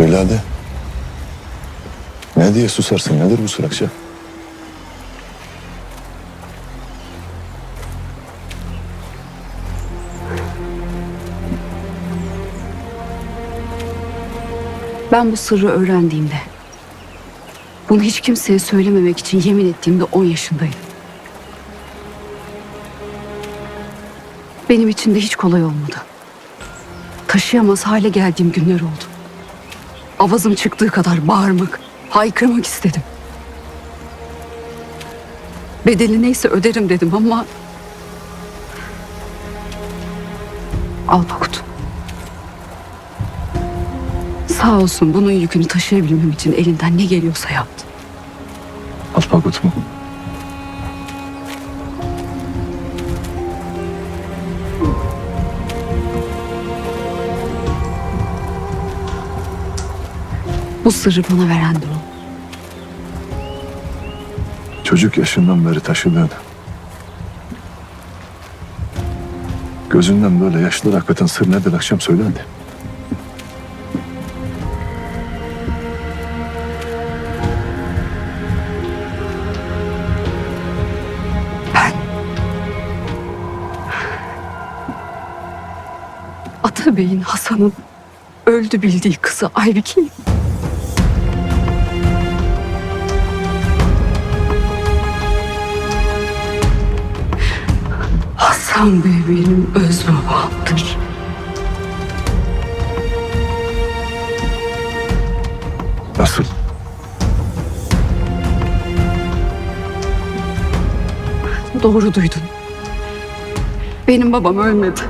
Söyle hadi. Ne diye susarsın? Nedir bu sırakça? Ben bu sırrı öğrendiğimde, bunu hiç kimseye söylememek için yemin ettiğimde 10 yaşındaydım. Benim için de hiç kolay olmadı. Taşıyamaz hale geldiğim günler oldu. Avazım çıktığı kadar bağırmak, haykırmak istedim. Bedeli neyse öderim dedim ama... Al Pakut. Sağ olsun bunun yükünü taşıyabilmem için elinden ne geliyorsa yaptı. Alpakut mu? Bu sırrı bana veren de o. Çocuk yaşından beri taşıdığın. Gözünden böyle yaşlar akıtan sır nedir akşam söyle hadi. Ben... Atabey'in Hasan'ın öldü bildiği kızı Aybike'yim. Hasan Bey benim öz babamdır. Nasıl? Doğru duydun. Benim babam ölmedi.